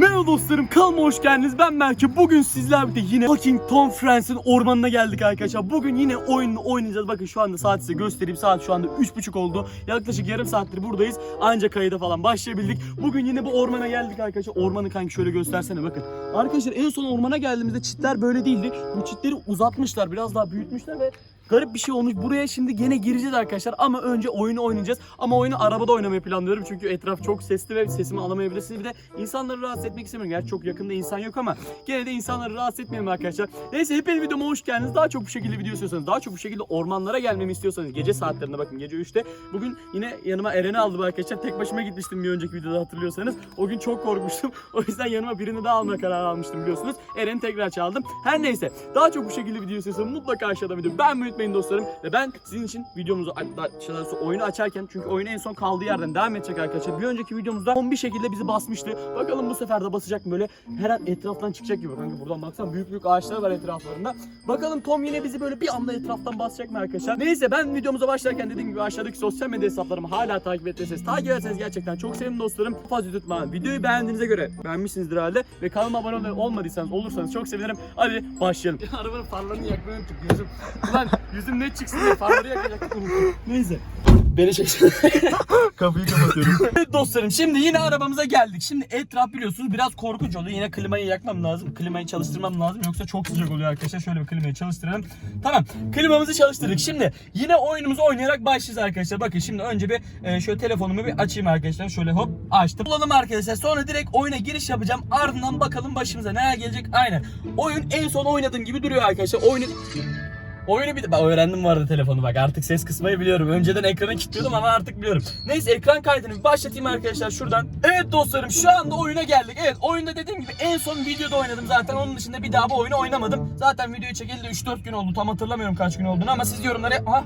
Merhaba dostlarım kanalıma hoş geldiniz. Ben Berke. Bugün sizlerle birlikte yine fucking Tom Friends'in ormanına geldik arkadaşlar. Bugün yine oyununu oynayacağız. Bakın şu anda saat size göstereyim. Saat şu anda 3.30 oldu. Yaklaşık yarım saattir buradayız. Anca kayıda falan başlayabildik. Bugün yine bu ormana geldik arkadaşlar. Ormanı kanki şöyle göstersene bakın. Arkadaşlar en son ormana geldiğimizde çitler böyle değildi. Bu çitleri uzatmışlar. Biraz daha büyütmüşler ve garip bir şey olmuş. Buraya şimdi gene gireceğiz arkadaşlar ama önce oyunu oynayacağız. Ama oyunu arabada oynamayı planlıyorum çünkü etraf çok sesli ve sesimi alamayabilirsiniz. Bir de insanları rahatsız etmek istemiyorum. Gerçi çok yakında insan yok ama gene de insanları rahatsız etmeyelim arkadaşlar. Neyse hepiniz videoma hoş geldiniz. Daha çok bu şekilde video istiyorsanız, daha çok bu şekilde ormanlara gelmemi istiyorsanız gece saatlerinde bakın gece 3'te. Bugün yine yanıma Eren'i aldım arkadaşlar. Tek başıma gitmiştim bir önceki videoda hatırlıyorsanız. O gün çok korkmuştum. O yüzden yanıma birini daha alma kararı almıştım biliyorsunuz. Eren'i tekrar çaldım. Her neyse daha çok bu şekilde video istiyorsanız mutlaka aşağıda video beğenmeyi unutmayın dostlarım. Ve ben sizin için videomuzu hatta aşağıda oyunu açarken çünkü oyun en son kaldığı yerden devam edecek arkadaşlar. Bir önceki videomuzda Tom bir şekilde bizi basmıştı. Bakalım bu sefer de basacak mı böyle her an etraftan çıkacak gibi. Kanka buradan baksana büyük büyük ağaçlar var etraflarında. Bakalım Tom yine bizi böyle bir anda etraftan basacak mı arkadaşlar? Neyse ben videomuza başlarken dediğim gibi aşağıdaki sosyal medya hesaplarımı hala takip etmeseniz takip ederseniz gerçekten çok sevinirim dostlarım. Fazla tutma. Videoyu beğendiğinize göre beğenmişsinizdir herhalde ve kanalıma abone ol- olmadıysanız olursanız çok sevinirim. Hadi başlayalım. Arabanın farlarını unuttuk gözüm. Ulan yüzüm ne çıksın diye farları unuttum. Neyse. Beni çeksin. Kapıyı kapatıyorum. evet dostlarım şimdi yine arabamıza geldik. Şimdi etraf biliyorsunuz biraz korkunç oluyor. Yine klimayı yakmam lazım. Klimayı çalıştırmam lazım. Yoksa çok sıcak oluyor arkadaşlar. Şöyle bir klimayı çalıştıralım. Tamam. Klimamızı çalıştırdık. Şimdi yine oyunumuzu oynayarak başlayacağız arkadaşlar. Bakın şimdi önce bir e, şöyle telefonumu bir açayım arkadaşlar. Şöyle hop açtım. Bulalım arkadaşlar. Sonra direkt oyuna giriş yapacağım. Ardından bakalım başımıza neler gelecek. Aynen. Oyun en son oynadığım gibi duruyor arkadaşlar. Oyunu Oyunu bir de ben öğrendim vardı telefonu bak artık ses kısmayı biliyorum. Önceden ekranı kilitliyordum ama artık biliyorum. Neyse ekran kaydını bir başlatayım arkadaşlar şuradan. Evet dostlarım şu anda oyuna geldik. Evet oyunda dediğim gibi en son videoda oynadım zaten. Onun dışında bir daha bu oyunu oynamadım. Zaten videoyu çekildi 3-4 gün oldu. Tam hatırlamıyorum kaç gün olduğunu ama siz yorumlara... Aha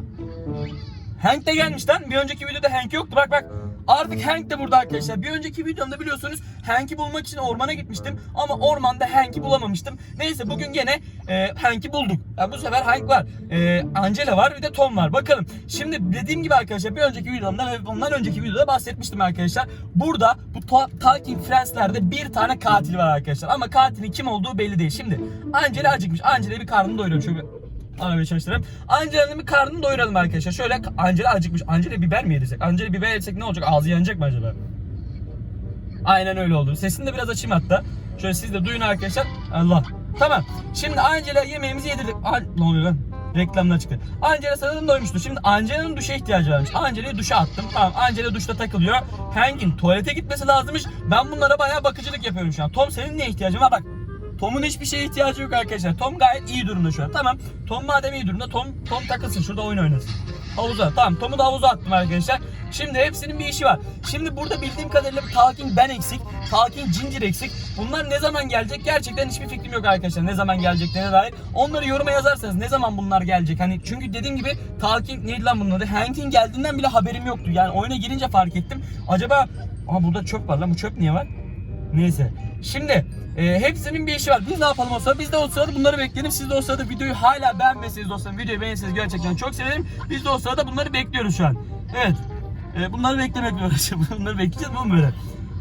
Hank de gelmiş lan. Bir önceki videoda Hank yoktu. Bak bak. Artık Hank de burada arkadaşlar. Bir önceki videomda biliyorsunuz Hank'i bulmak için ormana gitmiştim. Ama ormanda Hank'i bulamamıştım. Neyse bugün gene e, Hank'i bulduk. Yani bu sefer Hank var. E, Angela var bir de Tom var. Bakalım. Şimdi dediğim gibi arkadaşlar bir önceki videomda ve bundan önceki videoda bahsetmiştim arkadaşlar. Burada bu Ta- Talking Friends'lerde bir tane katil var arkadaşlar. Ama katilin kim olduğu belli değil. Şimdi Angela acıkmış. Angela'ya bir karnını doyuruyorum. Şöyle Arabayı çalıştıralım. Angela'nın bir karnını doyuralım arkadaşlar. Şöyle Angela acıkmış. Angela biber mi yedirsek? Angela biber yedirsek ne olacak? Ağzı yanacak mı acaba? Aynen öyle oldu. Sesini de biraz açayım hatta. Şöyle siz de duyun arkadaşlar. Allah. Tamam. Şimdi Angela yemeğimizi yedirdik. An ne oluyor lan? Reklamlar çıktı. Angela sanırım doymuştu. Şimdi Angela'nın duşa ihtiyacı varmış. Angela'yı duşa attım. Tamam Angela duşta takılıyor. Hank'in tuvalete gitmesi lazımmış. Ben bunlara bayağı bakıcılık yapıyorum şu an. Tom senin ne ihtiyacın var? Bak Tom'un hiçbir şeye ihtiyacı yok arkadaşlar. Tom gayet iyi durumda şu an. Tamam. Tom madem iyi durumda Tom Tom takılsın şurada oyun oynasın. Havuza. Tamam Tom'u da havuza attım arkadaşlar. Şimdi hepsinin bir işi var. Şimdi burada bildiğim kadarıyla bir Talking Ben eksik. Talking Ginger eksik. Bunlar ne zaman gelecek? Gerçekten hiçbir fikrim yok arkadaşlar. Ne zaman geleceklerine dair. Onları yoruma yazarsanız ne zaman bunlar gelecek? Hani çünkü dediğim gibi Talking neydi lan bunun adı? Hank'in geldiğinden bile haberim yoktu. Yani oyuna girince fark ettim. Acaba Aa burada çöp var lan. Bu çöp niye var? Neyse. Şimdi e, hepsinin bir işi var. Biz ne yapalım o sırada? Biz de o sırada bunları bekleyelim. Siz de o sırada videoyu hala beğenmeseniz dostlarım. Videoyu beğenirseniz gerçekten çok sevinirim. Biz de o sırada bunları bekliyoruz şu an. Evet. E, bunları beklemekle uğraşıyoruz. bunları bekleyeceğiz mi böyle?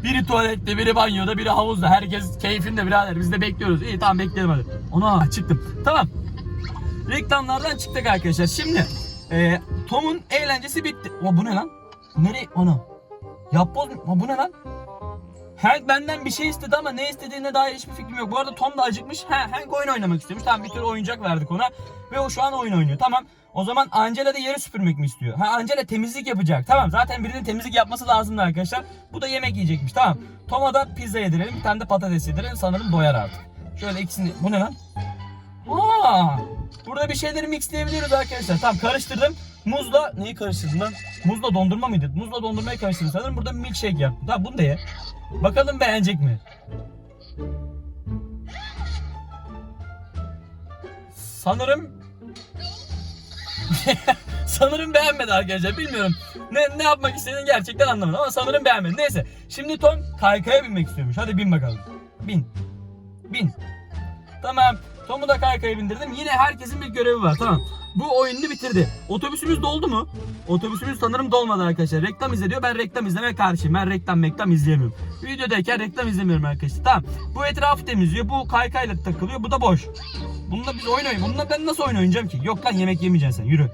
Biri tuvalette, biri banyoda, biri havuzda. Herkes keyfinde birader. Biz de bekliyoruz. İyi tamam bekleyelim hadi. Ona çıktım. Tamam. Reklamlardan çıktık arkadaşlar. Şimdi e, Tom'un eğlencesi bitti. O bu ne lan? Nereye? Ana. Yapboz mu? Bu ne lan? Hank benden bir şey istedi ama ne istediğine dair hiçbir fikrim yok. Bu arada Tom da acıkmış. He, Hank oyun oynamak istemiş. Tamam bir tür oyuncak verdik ona. Ve o şu an oyun oynuyor. Tamam. O zaman Angela da yeri süpürmek mi istiyor? Ha Angela temizlik yapacak. Tamam zaten birinin temizlik yapması lazımdı arkadaşlar. Bu da yemek yiyecekmiş. Tamam. Tom'a da pizza yedirelim. Bir tane de patates yedirelim. Sanırım doyar artık. Şöyle ikisini... Bu ne lan? Aa, burada bir şeyleri mixleyebiliyoruz arkadaşlar. Tamam karıştırdım. Muzla neyi karıştırdım lan? Muzla dondurma mıydı? Muzla dondurmayı karıştırdım sanırım. Burada milkshake yaptım. Tamam bunu da ye. Bakalım beğenecek mi? Sanırım sanırım beğenmedi arkadaşlar. Bilmiyorum. Ne ne yapmak istediğini gerçekten anlamadım ama sanırım beğenmedi. Neyse. Şimdi Tom kaykaya binmek istiyormuş. Hadi bin bakalım. Bin. Bin. Tamam. Tom'u da kaykaya bindirdim. Yine herkesin bir görevi var. Tamam. Bu oyunu bitirdi. Otobüsümüz doldu mu? Otobüsümüz sanırım dolmadı arkadaşlar. Reklam izleniyor. Ben reklam izleme karşıyım. Ben reklam reklam izleyemiyorum. Videodayken reklam izlemiyorum arkadaşlar. Tamam. Bu etrafı temizliyor. Bu kaykayla takılıyor. Bu da boş. Bununla biz oyun oynayalım. Bununla ben nasıl oyun oynayacağım ki? Yok lan yemek yemeyeceksin sen. Yürü.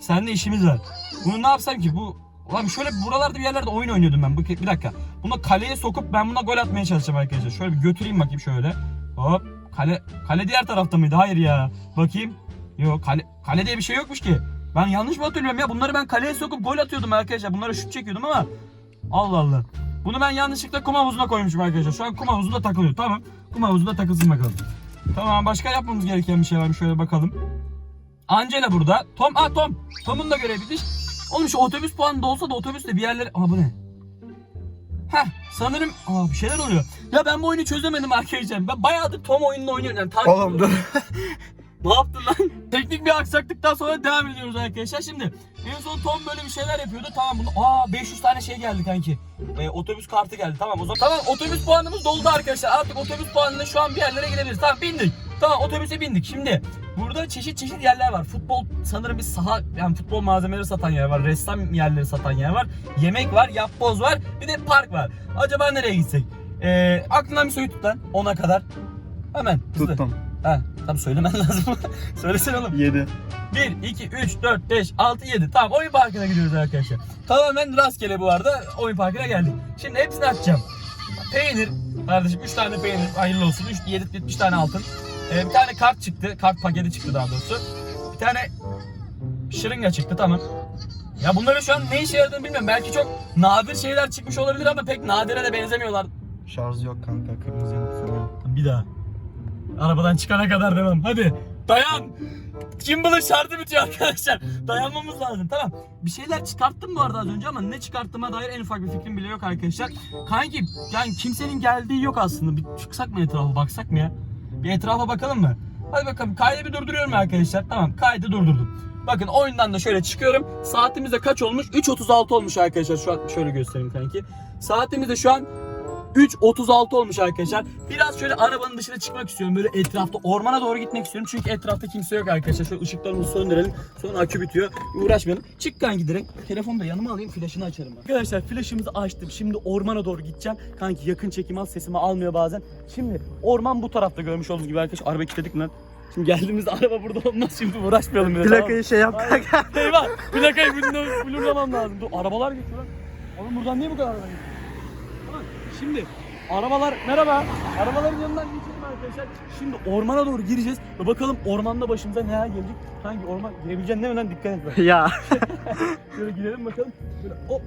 Seninle işimiz var. Bunu ne yapsam ki? Bu Ulan şöyle buralarda bir yerlerde oyun oynuyordum ben. Bir dakika. Buna kaleye sokup ben buna gol atmaya çalışacağım arkadaşlar. Şöyle bir götüreyim bakayım şöyle. Hop. Kale kale diğer tarafta mıydı? Hayır ya. Bakayım. Yok kale kale diye bir şey yokmuş ki. Ben yanlış mı hatırlıyorum ya? Bunları ben kaleye sokup gol atıyordum arkadaşlar. Bunlara şut çekiyordum ama Allah Allah. Bunu ben yanlışlıkla kum havuzuna koymuşum arkadaşlar. Şu an kum havuzunda takılıyor. Tamam. Kum havuzunda takılsın bakalım. Tamam başka yapmamız gereken bir şey var mı? Şöyle bakalım. Angela burada. Tom, aa Tom. Tom'un da görevi bitiş. Oğlum şu otobüs puanı da olsa da otobüste bir yerlere... Aa bu ne? Heh sanırım aa bir şeyler oluyor. Ya ben bu oyunu çözemedim arkadaşlar. Ben bayağıdır Tom oyununu oynuyorum. Yani takip Oğlum dur. ne yaptın lan? Teknik bir aksaklıktan sonra devam ediyoruz arkadaşlar. Şimdi en son Tom böyle bir şeyler yapıyordu. Tamam bunu. Aa 500 tane şey geldi kanki. Ee, otobüs kartı geldi. Tamam o zaman. Tamam otobüs puanımız doldu arkadaşlar. Artık otobüs puanıyla şu an bir yerlere gidebiliriz. Tamam bindik. Tamam otobüse bindik. Şimdi burada çeşit çeşit yerler var. Futbol sanırım bir saha yani futbol malzemeleri satan yer var. Ressam yerleri satan yer var. Yemek var, yapboz var. Bir de park var. Acaba nereye gitsek? Ee, aklından bir soyu tut lan 10'a kadar. Hemen. hızlı. Tuttum. Ha, tabii söylemen lazım. Söylesene oğlum. 7. 1, 2, 3, 4, 5, 6, 7. Tamam oyun parkına gidiyoruz arkadaşlar. Tamamen rastgele bu arada oyun parkına geldik. Şimdi hepsini açacağım. Peynir. Kardeşim 3 tane peynir. Hayırlı olsun. 3, 7, 70 tane altın. Ee, bir tane kart çıktı. Kart paketi çıktı daha doğrusu. Bir tane şırınga çıktı tamam. Ya bunların şu an ne işe yaradığını bilmiyorum. Belki çok nadir şeyler çıkmış olabilir ama pek nadire de benzemiyorlar. Şarj yok kanka. Kırmızı yanıp. Bir daha. Arabadan çıkana kadar devam. Hadi. Dayan. Gimbal'ın şarjı bitiyor arkadaşlar. Dayanmamız lazım. Tamam. Bir şeyler çıkarttım bu arada az önce ama ne çıkarttığıma dair en ufak bir fikrim bile yok arkadaşlar. Kanki yani kimsenin geldiği yok aslında. Bir çıksak mı etrafa baksak mı ya? Bir etrafa bakalım mı? Hadi bakalım kaydı bir durduruyorum arkadaşlar. Tamam kaydı durdurdum. Bakın oyundan da şöyle çıkıyorum. Saatimiz de kaç olmuş? 3.36 olmuş arkadaşlar. Şu an şöyle göstereyim kanki. Saatimiz de şu an 3.36 olmuş arkadaşlar. Biraz şöyle arabanın dışına çıkmak istiyorum. Böyle etrafta ormana doğru gitmek istiyorum. Çünkü etrafta kimse yok arkadaşlar. Şöyle ışıklarımızı söndürelim. Sonra akü bitiyor. Uğraşmayalım. Çık kanki direkt. Telefonu da yanıma alayım. Flaşını açarım. ben. Arkadaşlar flaşımızı açtım. Şimdi ormana doğru gideceğim. Kanki yakın çekim al. Sesimi almıyor bazen. Şimdi orman bu tarafta görmüş olduğunuz gibi arkadaşlar. Araba kilitledik mi lan? Şimdi geldiğimizde araba burada olmaz. Şimdi uğraşmayalım. bile, tamam? Plakayı şey yap kanka. Eyvah. Plakayı blur- blurlamam lazım. Dur arabalar geçiyor lan. Oğlum buradan niye bu kadar araba geçiyor? Şimdi arabalar merhaba. Arabaların yanından geçelim arkadaşlar. Şimdi ormana doğru gireceğiz ve bakalım ormanda başımıza neler gelecek. Hangi orman girebileceksin değil mi lan dikkat et. bak. ya. Şöyle girelim bakalım. Böyle hop.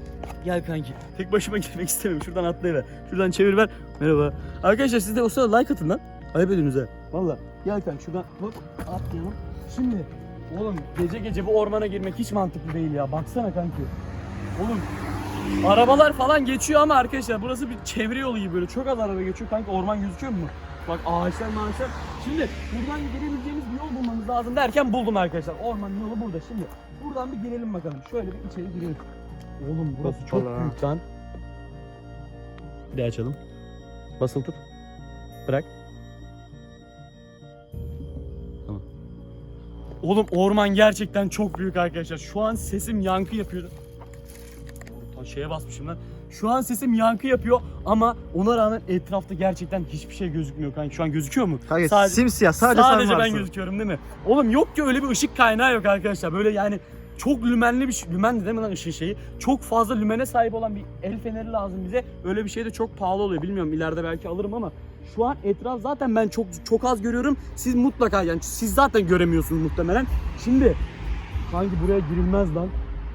Gel kanki. Tek başıma girmek istemiyorum. Şuradan atlayıver. Şuradan çevir ver. Merhaba. Arkadaşlar siz de o sırada like atın lan. Ayıp ediyorsunuz ha. Valla. Gel kanki şuradan hop atlayalım. Şimdi oğlum gece gece bu ormana girmek hiç mantıklı değil ya. Baksana kanki. Oğlum arabalar falan geçiyor ama arkadaşlar burası bir çevre yolu gibi böyle çok az araba geçiyor kanka orman gözüküyor mu? Bak ağaçlar maaşlar. Şimdi buradan girebileceğimiz bir yol bulmamız lazım derken buldum arkadaşlar. Ormanın yolu burada. Şimdi buradan bir girelim bakalım. Şöyle bir içeri girelim. Oğlum burası çok Hoppala. büyük lan. Bir daha açalım. Basılı tut. Bırak. Tamam. Oğlum orman gerçekten çok büyük arkadaşlar. Şu an sesim yankı yapıyor. Şeye basmışım lan. Şu an sesim yankı yapıyor ama ona rağmen etrafta gerçekten hiçbir şey gözükmüyor kanka. Şu an gözüküyor mu? Kanka Sadece- simsiyah sadece, Sadece sen ben varsın. gözüküyorum değil mi? Oğlum yok ki öyle bir ışık kaynağı yok arkadaşlar. Böyle yani çok lümenli bir şey. Lümen de değil mi lan ışığın şeyi? Çok fazla lümene sahip olan bir el feneri lazım bize. Öyle bir şey de çok pahalı oluyor. Bilmiyorum ileride belki alırım ama şu an etraf zaten ben çok çok az görüyorum. Siz mutlaka yani siz zaten göremiyorsunuz muhtemelen. Şimdi hangi buraya girilmez lan?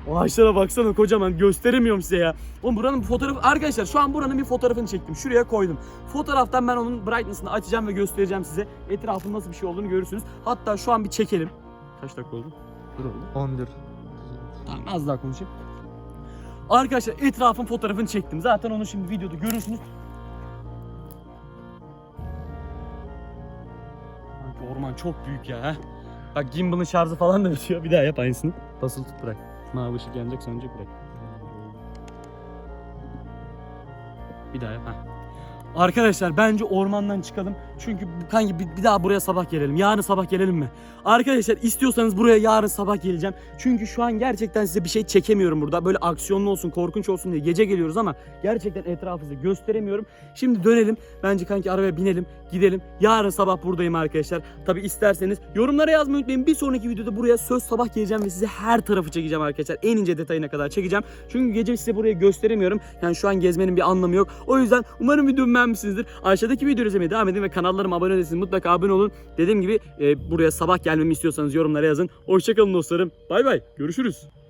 O ağaçlara baksana kocaman gösteremiyorum size ya. Oğlum buranın bir fotoğrafı arkadaşlar şu an buranın bir fotoğrafını çektim. Şuraya koydum. Fotoğraftan ben onun brightness'ını açacağım ve göstereceğim size. Etrafın nasıl bir şey olduğunu görürsünüz. Hatta şu an bir çekelim. Kaç dakika oldu? Dur oğlum. 11. Tamam az daha konuşayım. Arkadaşlar etrafın fotoğrafını çektim. Zaten onu şimdi videoda görürsünüz. Orman çok büyük ya. Heh. Bak gimbal'ın şarjı falan da bitiyor. Bir daha yap aynısını. Basılı tut bırak. Mavi ışık yanacak sönecek bırak. Bir daha yap. Heh. Arkadaşlar bence ormandan çıkalım. Çünkü kanki bir, bir daha buraya sabah gelelim. Yarın sabah gelelim mi? Arkadaşlar istiyorsanız buraya yarın sabah geleceğim. Çünkü şu an gerçekten size bir şey çekemiyorum burada. Böyle aksiyonlu olsun, korkunç olsun diye gece geliyoruz ama gerçekten etrafınızı gösteremiyorum. Şimdi dönelim. Bence kanki arabaya binelim, gidelim. Yarın sabah buradayım arkadaşlar. Tabi isterseniz yorumlara yazmayı unutmayın. Bir sonraki videoda buraya söz sabah geleceğim ve size her tarafı çekeceğim arkadaşlar. En ince detayına kadar çekeceğim. Çünkü gece size buraya gösteremiyorum. Yani şu an gezmenin bir anlamı yok. O yüzden umarım videomu beğenmişsinizdir. Aşağıdaki videoyu izlemeye devam edin ve kanallarıma abone değilseniz mutlaka abone olun. Dediğim gibi e, buraya sabah gelmemi istiyorsanız yorumlara yazın. Hoşçakalın dostlarım. Bay bay. Görüşürüz.